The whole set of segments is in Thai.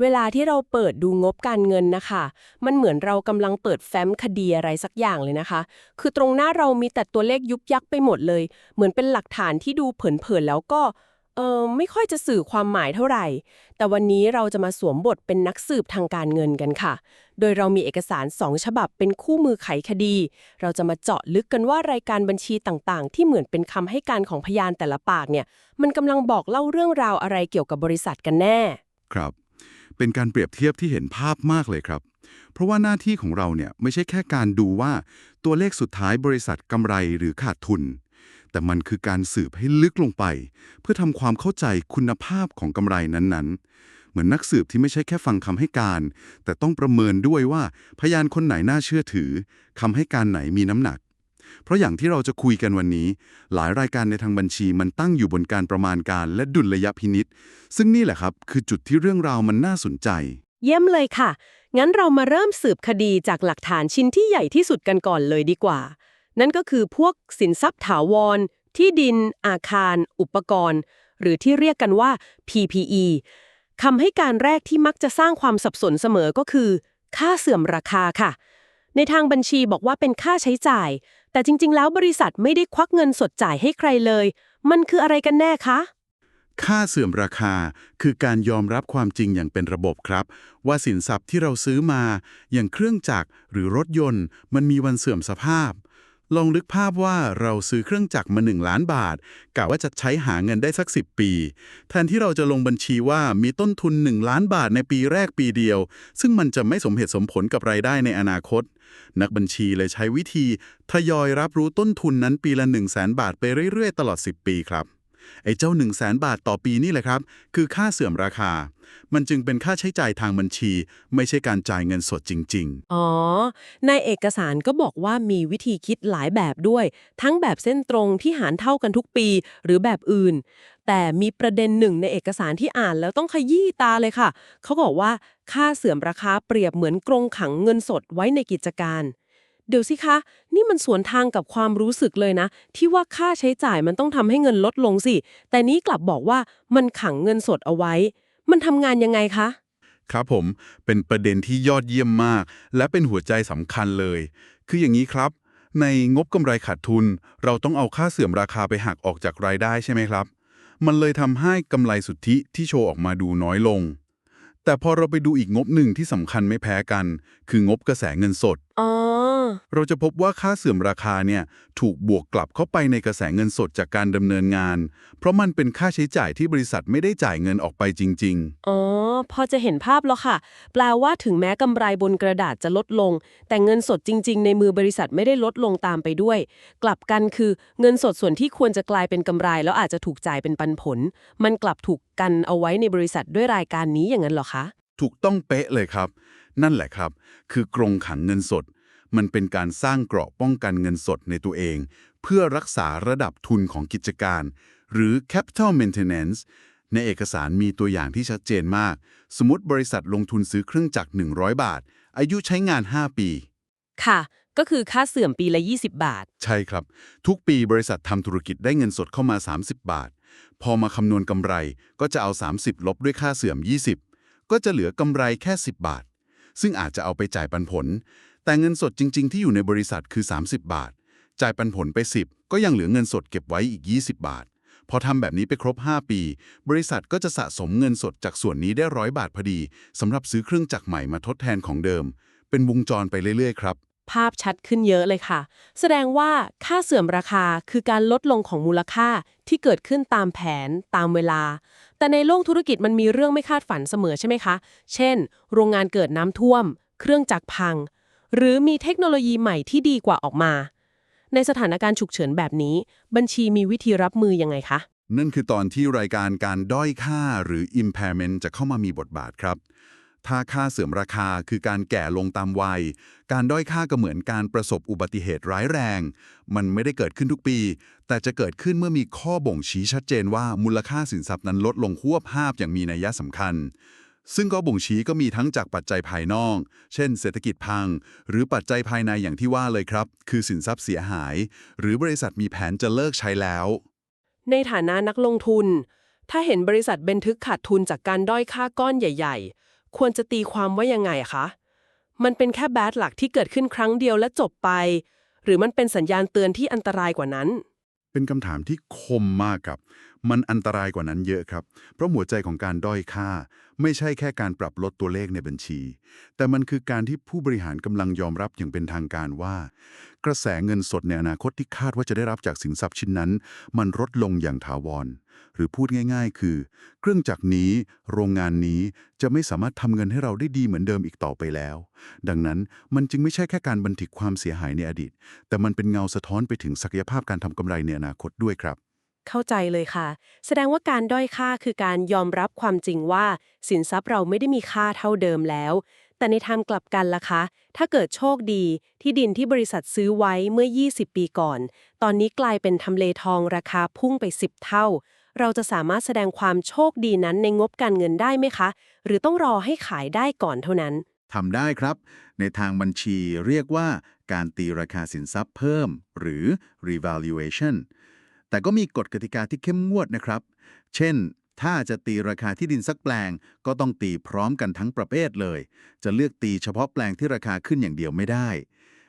เวลาที่เราเปิดดูงบการเงินนะคะ มันเหมือนเรากำลังเปิดแฟ้มคดีอะไรสักอย่างเลยนะคะ คือตรงหน้าเรามีแต่ตัวเลขยุบยักไปหมดเลย เหมือนเป็นหลักฐานที่ดูเผินๆแล้วก็เออไม่ค่อยจะสื่อความหมายเท่าไหร่ แต่วันนี้เราจะมาสวมบทเป็นนักสืบทางการเงินกันค่ะ โดยเรามีเอกสารสองฉบับเป็นคู่มือไขคดี เราจะมาเจาะลึกกันว่ารายการบัญชีต่างๆ ที่เหมือนเป็นคำให้การของพยานแต่ละปากเนี่ย มันกำลังบอกเล่าเรื่องราวอะไรเกี่ยวกับบริษัทกันแน่ ครับ เป็นการเปรียบเทียบที่เห็นภาพมากเลยครับ เพราะว่าหน้าที่ของเราเนี่ยไม่ใช่แค่การดูว่าตัวเลขสุดท้ายบริษัทกำไรหรือขาดทุน แต่มันคือการสืบให้ลึกลงไป เพื่อทำความเข้าใจคุณภาพของกำไรนั้นๆ เหมือนนักสืบที่ไม่ใช่แค่ฟังคำให้การ แต่ต้องประเมินด้วยว่าพยานคนไหนน่าเชื่อถือคำให้การไหนมีน้ำหนัก เพราะอย่างที่เราจะคุยกันวันนี้ หลายรายการในทางบัญชีมันตั้งอยู่บนการประมาณการและดุลยพินิษซึ่งนี่แหละครับ คือจุดที่เรื่องราวมันน่าสนใจ เยี่ยมเลยค่ะ งั้นเรามาเริ่มสืบคดีจากหลักฐานชิ้นที่ใหญ่ที่สุดกันก่อนเลยดีกว่า นั่นก็คือพวกสินทรัพย์ถาวร ที่ดิน อาคาร อุปกรณ์ หรือที่เรียกกันว่า PPE คำให้การแรกที่มักจะสร้างความสับสนเสมอก็คือ ค่าเสื่อมราคาค่ะ ในทางบัญชีบอกว่าเป็นค่าใช้จ่าย แต่จริง ๆ แล้วบริษัทไม่ได้ควักเงินสดจ่ายให้ใครเลย มันคืออะไรกันแน่คะค่าเสื่อมราคาคือการยอมรับความจริงอย่างเป็นระบบครับ ว่าสินทรัพย์ที่เราซื้อมา อย่างเครื่องจักรหรือรถยนต์ มันมีวันเสื่อมสภาพ ลองนึกภาพว่าเราซื้อเครื่องจักรมา 1 ล้านบาทกะว่าจะใช้หาเงินได้สัก 10 ปี แทนที่เราจะลงบัญชีว่ามีต้นทุน 1 ล้านบาทในปีแรกปีเดียว ซึ่งมันจะไม่สมเหตุสมผลกับรายได้ในอนาคต นักบัญชีเลยใช้วิธี ทยอยรับรู้ต้นทุนนั้นปีละ 1 0 0 0 0แบาทไปเรื่อยๆ ตลอด 10 ปีครับ ไอ้เจ้า 1 0 0 0 0แบาทต่อปีนี่แหละครับ คือค่าเสื่อมราคา มันจึงเป็นค่าใช้จ่ายทางบัญชี ไม่ใช่การจ่ายเงินสดจริงอ๋อ ในเอกสารก็บอกว่ามีวิธีคิดหลายแบบด้วย ทั้งแบบเส้นตรงที่หารเท่ากันทุกปี หรือแบบอื่น แต่มีประเด็นหนึ่งในเอกสารที่อ่านแล้วต้องขยี้ตาเลยค่ะ เขาบอกว่าค่าเสื่อมราคาเปรียบเหมือนกรงขังเงินสดไว้ในกิจการ เดี๋ยวสิคะ นี่มันสวนทางกับความรู้สึกเลยนะ ที่ว่าค่าใช้จ่ายมันต้องทำให้เงินลดลงสิ แต่นี้กลับบอกว่ามันขังเงินสดเอาไว้ มันทำงานยังไงคะ ครับผมเป็นประเด็นที่ยอดเยี่ยมมาก และเป็นหัวใจสำคัญเลย คืออย่างนี้ครับ ในงบกำไรขาดทุน เราต้องเอาค่าเสื่อมราคาไปหักออกจากรายได้ใช่ไหมครับ มันเลยทำให้กำไรสุทธิที่โชว์ออกมาดูน้อยลง แต่พอเราไปดูอีกงบหนึ่งที่สำคัญไม่แพ้กัน คืองบกระแสเงินสด อ๋อ เราจะพบว่าค่าเสื่อมราคาเนี่ยถูกบวกกลับเข้าไปในกระแสเงินสดจากการดำเนินงาน เพราะมันเป็นค่าใช้จ่ายที่บริษัทไม่ได้จ่ายเงินออกไปจริง อ๋อ พอจะเห็นภาพแล้วค่ะ แปลว่าถึงแม้กำไรบนกระดาษจะลดลง แต่เงินสดจริง ๆ ในมือบริษัทไม่ได้ลดลงตามไปด้วย กลับกันคือเงินสดส่วนที่ควรจะกลายเป็นกำไร แล้วอาจจะถูกจ่ายเป็นปันผล มันกลับถูกกันเอาไว้ในบริษัทด้วยรายการนี้อย่างนั้นเหรอคะ ๆ ถูกต้องเป๊ะเลยครับ นั่นแหละครับ คือกรงขังเงินสด มันเป็นการสร้างเกราะป้องกันเงินสดในตัวเอง เพื่อรักษาระดับทุนของกิจการ หรือ capital maintenance ในเอกสารมีตัวอย่างที่ชัดเจนมาก สมมติบริษัทลงทุนซื้อเครื่องจักร 100 บาท อายุใช้งาน 5 ปี ค่ะ ก็คือค่าเสื่อมปีละ 20 บาท ใช่ครับ ทุกปีบริษัททำธุรกิจได้เงินสดเข้ามา 30 บาท พอมาคำนวณกำไรก็จะเอา 30 ลบด้วยค่าเสื่อม 20 ก็จะเหลือกำไรแค่ 10 บาท ซึ่งอาจจะเอาไปจ่ายปันผล แต่เงินสดจริง ๆ ที่อยู่ในบริษัทคือ 30 บาท จ่ายปันผลไป 10 ก็ยังเหลือเงินสดเก็บไว้อีก 20 บาท พอทำแบบนี้ไปครบ 5 ปี บริษัทก็จะสะสมเงินสดจากส่วนนี้ได้ร้อยบาทพอดีสำหรับซื้อเครื่องจักรใหม่มาทดแทนของเดิม เป็นวงจรไปเรื่อยๆครับภาพชัดขึ้นเยอะเลยค่ะ แสดงว่าค่าเสื่อมราคาคือการลดลงของมูลค่าที่เกิดขึ้นตามแผนตามเวลา แต่ในโลกธุรกิจมันมีเรื่องไม่คาดฝันเสมอใช่ไหมคะ เช่น โรงงานเกิดน้ำท่วม เครื่องจักรพัง หรือมีเทคโนโลยีใหม่ที่ดีกว่าออกมา ในสถานการณ์ฉุกเฉินแบบนี้ บัญชีมีวิธีรับมือยังไงคะ นั่นคือตอนที่รายการการด้อยค่าหรือ impairment จะเข้ามามีบทบาทครับ ถ้าค่าเสื่อมราคาคือการแก่ลงตามวัย การด้อยค่าก็เหมือนการประสบอุบัติเหตุร้ายแรง มันไม่ได้เกิดขึ้นทุกปี แต่จะเกิดขึ้นเมื่อมีข้อบ่งชี้ชัดเจนว่ามูลค่าสินทรัพย์นั้นลดลงควบภาพอย่างมีนัยสำคัญ ซึ่งก็บ่งชี้ก็มีทั้งจากปัจจัยภายนอก เช่น เศรษฐกิจพัง หรือปัจจัยภายในอย่างที่ว่าเลยครับ คือสินทรัพย์เสียหาย หรือบริษัทมีแผนจะเลิกใช้แล้ว ในฐานะนักลงทุน ถ้าเห็นบริษัทบันทึกขาดทุนจากการด้อยค่าก้อนใหญ่ ๆ ควรจะตีความว่ายังไงอะคะ มันเป็นแค่แบดหลักที่เกิดขึ้นครั้งเดียวและจบไป หรือมันเป็นสัญญาณเตือนที่อันตรายกว่านั้น เป็นคำถามที่คมมากครับ มันอันตรายกว่านั้นเยอะครับ เพราะหัวใจของการด้อยค่า ไม่ใช่แค่การปรับลดตัวเลขในบัญชี แต่มันคือการที่ผู้บริหารกำลังยอมรับอย่างเป็นทางการว่า กระแสเงินสดในอนาคตที่คาดว่าจะได้รับจากสินทรัพย์ชิ้นนั้น มันลดลงอย่างถาวร หรือพูดง่าย ๆ คือ เครื่องจักรนี้ โรงงานนี้จะไม่สามารถทำเงินให้เราได้ดีเหมือนเดิมอีกต่อไปแล้ว ดังนั้นมันจึงไม่ใช่แค่การบันทึกความเสียหายในอดีต แต่มันเป็นเงาสะท้อนไปถึงศักยภาพการทำกำไรในอนาคตด้วยครับ เข้าใจเลยค่ะ แสดงว่าการด้อยค่าคือการยอมรับความจริงว่า สินทรัพย์เราไม่ได้มีค่าเท่าเดิมแล้ว แต่ในทางกลับกันล่ะคะ ถ้าเกิดโชคดีที่ดินที่บริษัทซื้อไว้เมื่อ 20 ปีก่อน ตอนนี้กลายเป็นทำเลทองราคาพุ่งไป 10 เท่า เราจะสามารถแสดงความโชคดีนั้นในงบการเงินได้ไหมคะ หรือต้องรอให้ขายได้ก่อนเท่านั้นทำได้ครับ ในทางบัญชีเรียกว่าการตีราคาสินทรัพย์เพิ่ม หรือ revaluation แต่ก็มีกฎกติกาที่เข้มงวดนะครับ เช่น ถ้าจะตีราคาที่ดินสักแปลง ก็ต้องตีพร้อมกันทั้งประเภทเลย จะเลือกตีเฉพาะแปลงที่ราคาขึ้นอย่างเดียวไม่ได้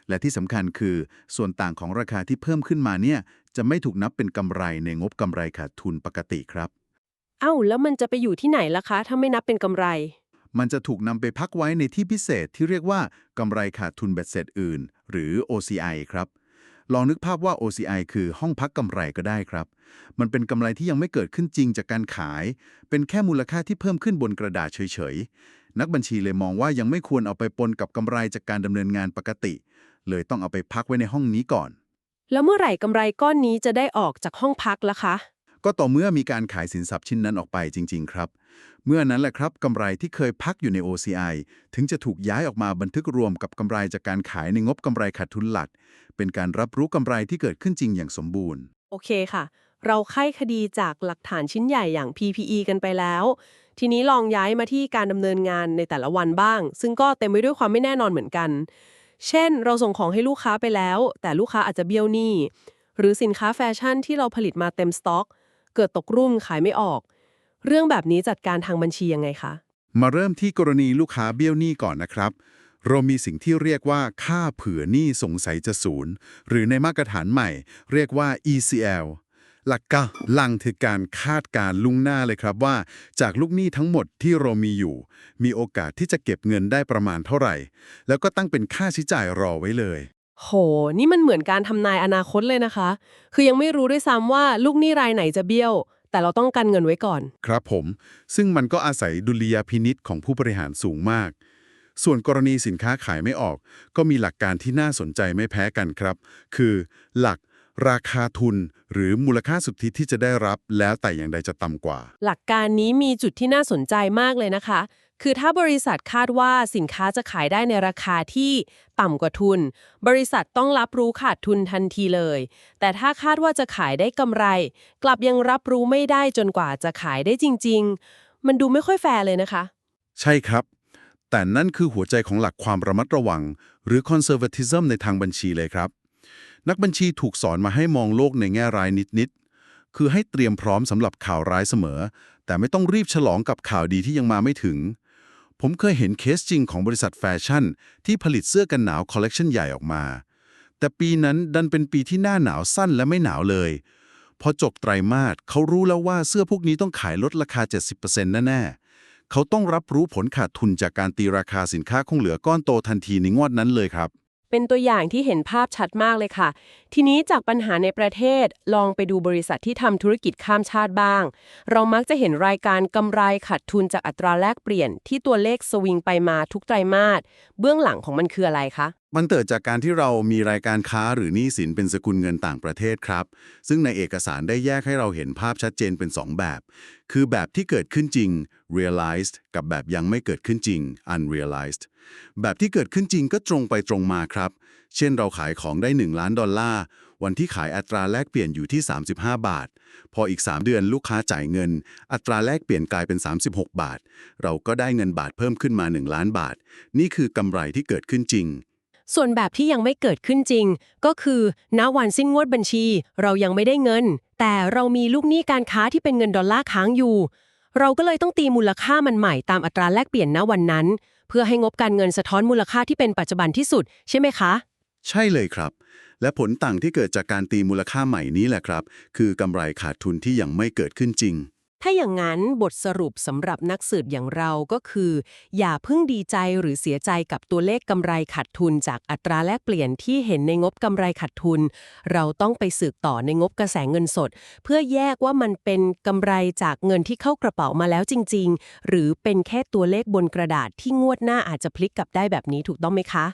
และที่สำคัญคือ ส่วนต่างของราคาที่เพิ่มขึ้นมาเนี่ย จะไม่ถูกนับเป็นกำไรในงบกำไรขาดทุนปกติครับ เอ้า แล้วมันจะไปอยู่ที่ไหนล่ะคะ ถ้าไม่นับเป็นกำไร มันจะถูกนำไปพักไว้ในที่พิเศษที่เรียกว่ากำไรขาดทุนเบ็ดเสร็จอื่น หรือ OCI ครับ ลองนึกภาพว่า OCI คือห้องพักกำไรก็ได้ครับ มันเป็นกำไรที่ยังไม่เกิดขึ้นจริงจากการขาย เป็นแค่มูลค่าที่เพิ่มขึ้นบนกระดาษเฉยๆ นักบัญชีเลยมองว่ายังไม่ควรเอาไปปนกับกำไรจากการดำเนินงานปกติ เลยต้องเอาไปพักไว้ในห้องนี้ก่อน แล้วเมื่อไหร่กำไรก้อนนี้จะได้ออกจากห้องพักล่ะคะ ก็ต่อเมื่อมีการขายสินทรัพย์ชิ้นนั้นออกไปจริง ๆ ครับ เมื่อนั้นแหละครับกำไรที่เคยพักอยู่ใน OCI ถึงจะถูกย้ายออกมาบันทึกรวมกับกำไรจากการขายในงบกำไรขาดทุนหลัก เป็นการรับรู้กำไรที่เกิดขึ้นจริงอย่างสมบูรณ์ โอเคค่ะ เราไข้คดีจากหลักฐานชิ้นใหญ่อย่าง PPE กันไปแล้ว ทีนี้ลองย้ายมาที่การดำเนินงานในแต่ละวันบ้าง ซึ่งก็เต็มไปด้วยความไม่แน่นอนเหมือนกัน เช่น เราส่งของให้ลูกค้าไปแล้ว แต่ลูกค้าอาจจะเบี้ยวหนี้หรือสินค้าแฟชั่นที่เราผลิตมาเต็มสต็อก เกิดตกรุ่มขายไม่ออก เรื่องแบบนี้จัดการทางบัญชียังไงคะ มาเริ่มที่กรณีลูกค้าเบี้ยวหนี้ก่อนนะครับ เรามีสิ่งที่เรียกว่าค่าเผื่อหนี้สงสัยจะศูนย์ หรือในมาตรฐานใหม่ เรียกว่า ECL หลักการลังคือการคาดการลุ่งหน้าเลยครับว่า จากลูกหนี้ทั้งหมดที่เรามีอยู่ มีโอกาสที่จะเก็บเงินได้ประมาณเท่าไหร่ แล้วก็ตั้งเป็นค่าใช้จ่ายรอไว้เลย โห นี่มันเหมือนการทำนายอนาคตเลยนะคะ คือยังไม่รู้ด้วยซ้ำว่าลูกหนี้รายไหนจะเบี้ยว แต่เราต้องกันเงินไว้ก่อน ครับผม ซึ่งมันก็อาศัยดุลยพินิษของผู้บริหารสูงมาก ส่วนกรณีสินค้าขายไม่ออก ก็มีหลักการที่น่าสนใจไม่แพ้กันครับ คือหลักราคาทุนหรือมูลค่าสุทธิที่จะได้รับแล้วแต่อย่างใดจะต่ำกว่า หลักการนี้มีจุดที่น่าสนใจมากเลยนะคะ คือถ้าบริษัทคาดว่าสินค้าจะขายได้ในราคาที่ต่ำกว่าทุน บริษัทต้องรับรู้ขาดทุนทันทีเลย แต่ถ้าคาดว่าจะขายได้กำไร กลับยังรับรู้ไม่ได้จนกว่าจะขายได้จริง ๆ มันดูไม่ค่อยแฟร์เลยนะคะ ใช่ครับ แต่นั่นคือหัวใจของหลักความระมัดระวัง หรือ conservatism ในทางบัญชีเลยครับ นักบัญชีถูกสอนมาให้มองโลกในแง่ร้ายนิดๆคือให้เตรียมพร้อมสำหรับข่าวร้ายเสมอ แต่ไม่ต้องรีบฉลองกับข่าวดีที่ยังมาไม่ถึง ผมเคยเห็นเคสจริงของบริษัทแฟชั่น ที่ผลิตเสื้อกันหนาวคอลเลกชันใหญ่ออกมา แต่ปีนั้นดันเป็นปีที่หน้าหนาวสั้นและไม่หนาวเลย พอจบไตรมาสเขารู้แล้วว่าเสื้อพวกนี้ต้องขายลดราคา 70%แน่ๆเขาต้องรับรู้ผลขาดทุนจากการตีราคาสินค้าคงเหลือก้อนโตทันทีในงวดนั้นเลยครับ เป็นตัวอย่างที่เห็นภาพชัดมากเลยค่ะ ทีนี้จากปัญหาในประเทศลองไปดูบริษัทที่ทำธุรกิจข้ามชาติบ้าง เรามักจะเห็นรายการกำไรขาดทุนจากอัตราแลกเปลี่ยน ที่ตัวเลขสวิงไปมาทุกไตรมาสเบื้องหลังของมันคืออะไรคะมันเกิดจากการที่เรามีรายการค้าหรือหนี้สินเป็นสกุลเงินต่างประเทศครับ ซึ่งในเอกสารได้แยกให้เราเห็นภาพชัดเจนเป็น 2 แบบ คือแบบที่เกิดขึ้นจริง realized กับแบบยังไม่เกิดขึ้นจริง unrealized แบบที่เกิดขึ้นจริงก็ตรงไปตรงมาครับ เช่นเราขายของได้ 1 ล้านดอลลาร์ วันที่ขายอัตราแลกเปลี่ยนอยู่ที่ 35 บาท พออีก 3 เดือนลูกค้าจ่ายเงิน อัตราแลกเปลี่ยนกลายเป็น 36 บาท เราก็ได้เงินบาทเพิ่มขึ้นมา 1 ล้านบาท นี่คือกำไรที่เกิดขึ้นจริงส่วนแบบที่ยังไม่เกิดขึ้นจริง ก็คือณวันสิ้นงวดบัญชี เรายังไม่ได้เงิน แต่เรามีลูกหนี้การค้าที่เป็นเงินดอลลาร์ค้างอยู่ เราก็เลยต้องตีมูลค่ามันใหม่ตามอัตราแลกเปลี่ยนณวันนั้น เพื่อให้งบการเงินสะท้อนมูลค่าที่เป็นปัจจุบันที่สุด ใช่ไหมคะ ใช่เลยครับ และผลต่างที่เกิดจากการตีมูลค่าใหม่นี้แหละครับ คือกำไรขาดทุนที่ยังไม่เกิดขึ้นจริง ถ้าอย่างนั้นบทสรุปสำหรับนักสืบอย่างเราก็คือ อย่าเพิ่งดีใจหรือเสียใจกับตัวเลขกำไรขาดทุนจากอัตราแลกเปลี่ยนที่เห็นในงบกำไรขาดทุน เราต้องไปสืบต่อในงบกระแสเงินสด เพื่อแยกว่ามันเป็นกำไรจากเงินที่เข้ากระเป๋ามาแล้วจริง ๆ หรือเป็นแค่ตัวเลขบนกระดาษที่งวดหน้าอาจจะพลิกกลับได้แบบนี้ถูกต้องไหมคะ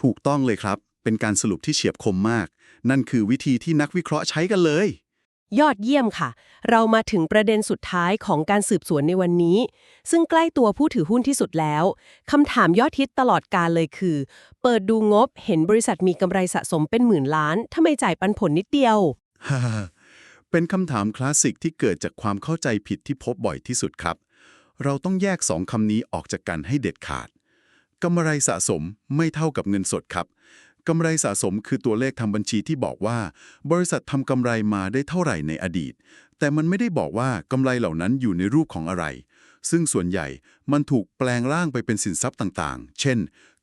ถูกต้องเลยครับ เป็นการสรุปที่เฉียบคมมาก นั่นคือวิธีที่นักวิเคราะห์ใช้กันเลย ยอดเยี่ยมค่ะ เรามาถึงประเด็นสุดท้ายของการสืบสวนในวันนี้ ซึ่งใกล้ตัวผู้ถือหุ้นที่สุดแล้วคำถามยอดฮิตตลอดการเลยคือ เปิดดูงบเห็นบริษัทมีกำไรสะสมเป็นหมื่นล้านทำไมจ่ายปันผลนิดเดียว เป็นคำถามคลาสสิกที่เกิดจากความเข้าใจผิดที่พบบ่อยที่สุดครับ เราต้องแยกสองคำนี้ออกจากกันให้เด็ดขาดกำไรสะสมไม่เท่ากับเงินสดครับ กำไรสะสมคือตัวเลขทำบัญชีที่บอกว่า บริษัททำกำไรมาได้เท่าไหร่ในอดีต แต่มันไม่ได้บอกว่ากำไรเหล่านั้นอยู่ในรูปของอะไร ซึ่งส่วนใหญ่มันถูกแปลงร่างไปเป็นสินทรัพย์ต่างๆ เช่น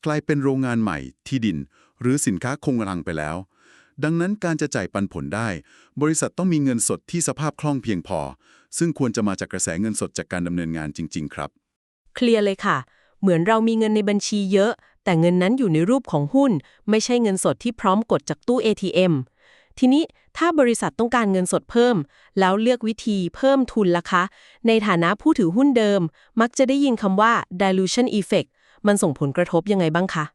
กลายเป็นโรงงานใหม่ ที่ดิน หรือสินค้าคงกำลังไปแล้ว ดังนั้นการจะจ่ายปันผลได้ บริษัทต้องมีเงินสดที่สภาพคล่องเพียงพอ ซึ่งควรจะมาจากกระแสเงินสดจากการดำเนินงานจริง ๆ ครับ เคลียร์เลยค่ะ เหมือนเรามีเงินในบัญชีเยอะ แต่เงินนั้นอยู่ในรูปของหุ้น ไม่ใช่เงินสดที่พร้อมกดจากตู้ ATM ทีนี้ถ้าบริษัทต้องการเงินสดเพิ่ม แล้วเลือกวิธีเพิ่มทุนล่ะคะ ในฐานะผู้ถือหุ้นเดิม มักจะได้ยินคำว่า dilution effect มันส่งผลกระทบยังไงบ้างคะ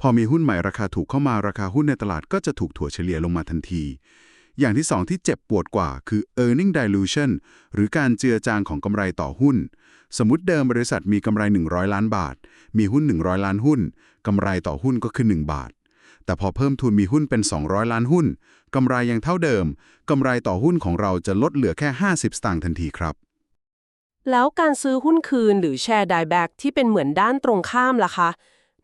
พอมีหุ้นใหม่ราคาถูกเข้ามาราคาหุ้นในตลาดก็จะถูกถั่วเฉลี่ยลงมาทันที อย่างที่สองที่เจ็บปวดกว่าคือ earning dilution หรือการเจือจางของกำไรต่อหุ้น สมมติเดิมบริษัทมีกำไร 100 ล้านบาท มีหุ้น 100 ล้านหุ้นกำไรต่อหุ้นก็คือ 1 บาท แต่พอเพิ่มทุนมีหุ้นเป็น 200 ล้านหุ้นกำไรยังเท่าเดิมกำไรต่อหุ้นของเราจะลดเหลือแค่ 50 สตางค์ทันทีครับ แล้วการซื้อหุ้นคืนหรือแชร์ dieback ที่เป็นเหมือนด้านตรงข้ามล่ะคะ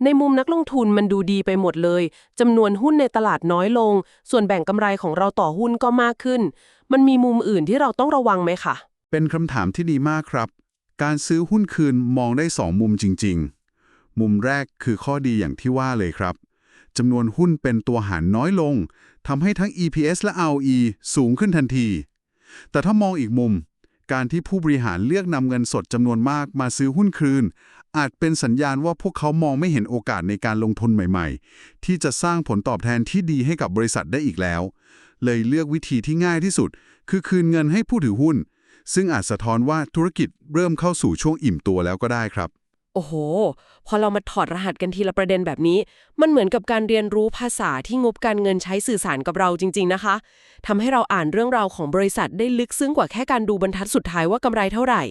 ในมุมนักลงทุนมันดูดีไปหมดเลย จำนวนหุ้นในตลาดน้อยลง ส่วนแบ่งกำไรของเราต่อหุ้นก็มากขึ้น มันมีมุมอื่นที่เราต้องระวังไหมคะ เป็นคำถามที่ดีมากครับ การซื้อหุ้นคืนมองได้สองมุมจริง ๆ มุมแรกคือข้อดีอย่างที่ว่าเลยครับจำนวนหุ้นเป็นตัวหารน้อยลงทำให้ทั้ง EPS และ ROE สูงขึ้นทันที แต่ถ้ามองอีกมุม การที่ผู้บริหารเลือกนำเงินสดจำนวนมากมาซื้อหุ้นคืน อาจเป็นสัญญาณว่าพวกเขามองไม่เห็นโอกาสในการลงทุนใหม่ๆ ที่จะสร้างผลตอบแทนที่ดีให้กับบริษัทได้อีกแล้ว เลยเลือกวิธีที่ง่ายที่สุด คือคืนเงินให้ผู้ถือหุ้น ซึ่งอาจสะท้อนว่าธุรกิจเริ่มเข้าสู่ช่วงอิ่มตัวแล้วก็ได้ครับ โอ้โห พอเรามาถอดรหัสกันทีละประเด็นแบบนี้ มันเหมือนกับการเรียนรู้ภาษาที่งบการเงินใช้สื่อสารกับเราจริง ๆ นะคะทำให้เราอ่านเรื่องราวของบริษัทได้ลึกซึ้งกว่าแค่การดูบรรทัดสุดท้ายว่ากำไรเท่าไหร่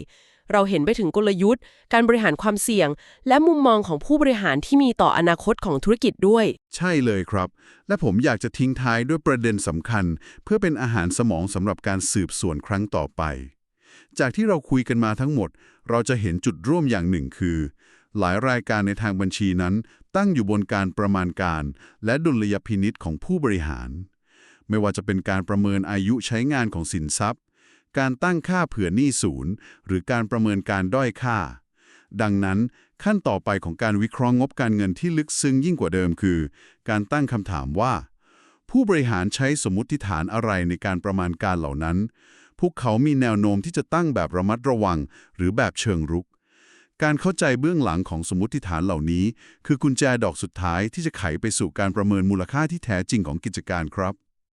เราเห็นไปถึงกลยุทธ์ การบริหารความเสี่ยง และมุมมองของผู้บริหารที่มีต่ออนาคตของธุรกิจด้วย ใช่เลยครับ และผมอยากจะทิ้งท้ายด้วยประเด็นสำคัญ เพื่อเป็นอาหารสมองสำหรับการสืบสวนครั้งต่อไป จากที่เราคุยกันมาทั้งหมด เราจะเห็นจุดร่วมอย่างหนึ่งคือ หลายรายการในทางบัญชีนั้น ตั้งอยู่บนการประมาณการ และดุลยพินิษของผู้บริหารไม่ว่าจะเป็นการประเมินอายุใช้งานของสินทรัพย์ การตั้งค่าเผื่อหนี้ศูนย์ หรือการประเมินการด้อยค่า ดังนั้นขั้นต่อไปของการวิเคราะห์งบการเงินที่ลึกซึ้งยิ่งกว่าเดิมคือ การตั้งคำถามว่า ผู้บริหารใช้สมมติฐานอะไรในการประมาณการเหล่านั้น พวกเขามีแนวโน้มที่จะตั้งแบบระมัดระวัง หรือแบบเชิงรุก การเข้าใจเบื้องหลังของสมมติฐานเหล่านี้ คือกุญแจดอกสุดท้ายที่จะไขไปสู่การประเมินมูลค่าที่แท้จริงของกิจการครับ